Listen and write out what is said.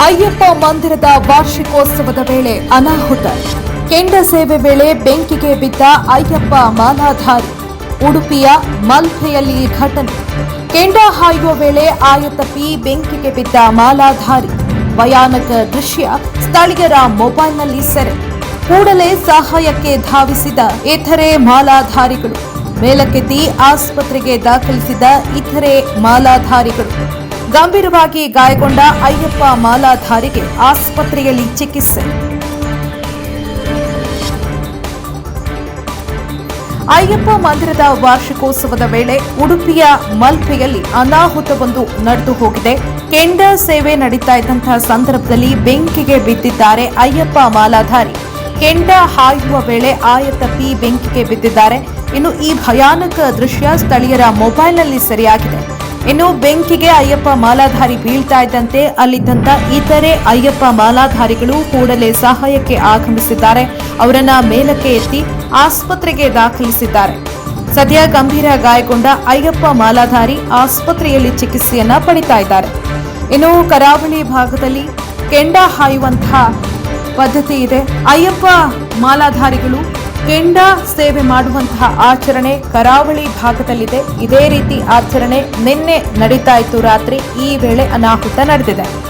ಅಯ್ಯಪ್ಪ ಮಂದಿರದ ವಾರ್ಷಿಕೋತ್ಸವದ ವೇಳೆ ಅನಾಹುತ. ಕೆಂಡ ಸೇವೆ ವೇಳೆ ಬೆಂಕಿಗೆ ಬಿದ್ದ ಅಯ್ಯಪ್ಪ ಮಾಲಾಧಾರಿ. ಉಡುಪಿಯ ಮಲ್ಪೆಯಲ್ಲಿ ಘಟನೆ. ಕೆಂಡ ಹಾಯುವ ವೇಳೆ ಆಯತಪ್ಪಿ ಬೆಂಕಿಗೆ ಬಿದ್ದ ಮಾಲಾಧಾರಿ. ಭಯಾನಕ ದೃಶ್ಯ. ಸ್ಥಳೀಯರ ಮೊಬೈಲ್ನಲ್ಲಿ ಸೆರೆ. ಕೂಡಲೇ ಸಹಾಯಕ್ಕೆ ಧಾವಿಸಿದ ಇತರೆ ಮಾಲಾಧಾರಿಗಳು. ಮೇಲಕ್ಕೆತ್ತಿ ಆಸ್ಪತ್ರೆಗೆ ದಾಖಲಿಸಿದ ಇತರೆ ಮಾಲಾಧಾರಿಗಳು. ಗಂಭೀರವಾಗಿ ಗಾಯಗೊಂಡ ಅಯ್ಯಪ್ಪ ಮಾಲಾಧಾರಿಗೆ ಆಸ್ಪತ್ರೆಯಲ್ಲಿ ಚಿಕಿತ್ಸೆ. ಅಯ್ಯಪ್ಪ ಮಂದಿರದ ವಾರ್ಷಿಕೋತ್ಸವದ ವೇಳೆ ಉಡುಪಿಯ ಮಲ್ಪೆಯಲ್ಲಿ ಅನಾಹುತವೊಂದು ನಡೆದು ಹೋಗಿದೆ. ಕೆಂಡ ಸೇವೆ ನಡೀತಾ ಇದ್ದಂತಹ ಸಂದರ್ಭದಲ್ಲಿ ಬೆಂಕಿಗೆ ಬಿದ್ದಿದ್ದಾರೆ ಅಯ್ಯಪ್ಪ ಮಾಲಾಧಾರಿ. ಕೆಂಡ ಹಾಯುವ ವೇಳೆ ಆಯತಪ್ಪಿ ಬೆಂಕಿಗೆ ಬಿದ್ದಿದ್ದಾರೆ. ಇನ್ನು ಈ ಭಯಾನಕ ದೃಶ್ಯ ಸ್ಥಳೀಯರ ಮೊಬೈಲ್ನಲ್ಲಿ ಸೆರೆಯಾಗಿದೆ. ಇನ್ನು ಬೆಂಕಿಗೆ ಅಯ್ಯಪ್ಪ ಮಾಲಾಧಾರಿ ಬೀಳ್ತಾ ಇದ್ದಂತೆ ಅಲ್ಲಿದ್ದಂತ ಇತರೆ ಅಯ್ಯಪ್ಪ ಮಾಲಾಧಾರಿಗಳು ಕೂಡಲೇ ಸಹಾಯಕ್ಕೆ ಆಗಮಿಸಿದ್ದಾರೆ. ಅವರನ್ನ ಮೇಲಕ್ಕೆ ಎತ್ತಿ ಆಸ್ಪತ್ರೆಗೆ ದಾಖಲಿಸಿದ್ದಾರೆ. ಸದ್ಯ ಗಂಭೀರ ಗಾಯಗೊಂಡ ಅಯ್ಯಪ್ಪ ಮಾಲಾಧಾರಿ ಆಸ್ಪತ್ರೆಯಲ್ಲಿ ಚಿಕಿತ್ಸೆಯನ್ನ ಪಡಿತಾ ಇದ್ದಾರೆ. ಇನ್ನು ಕರಾವಳಿ ಭಾಗದಲ್ಲಿ ಕೆಂಡ ಹಾಯುವಂತಹ ಪದ್ಧತಿ ಇದೆ. ಅಯ್ಯಪ್ಪ ಮಾಲಾಧಾರಿಗಳು ಕೆಂಡ ಸೇವೆ ಮಾಡುವಂತಹ ಆಚರಣೆ ಕರಾವಳಿ ಭಾಗದಲ್ಲಿದೆ. ಇದೇ ರೀತಿ ಆಚರಣೆ ನಿನ್ನೆ ನಡೀತಾ ಇತ್ತು ರಾತ್ರಿ. ಈ ವೇಳೆ ಅನಾಹುತ ನಡೆದಿದೆ.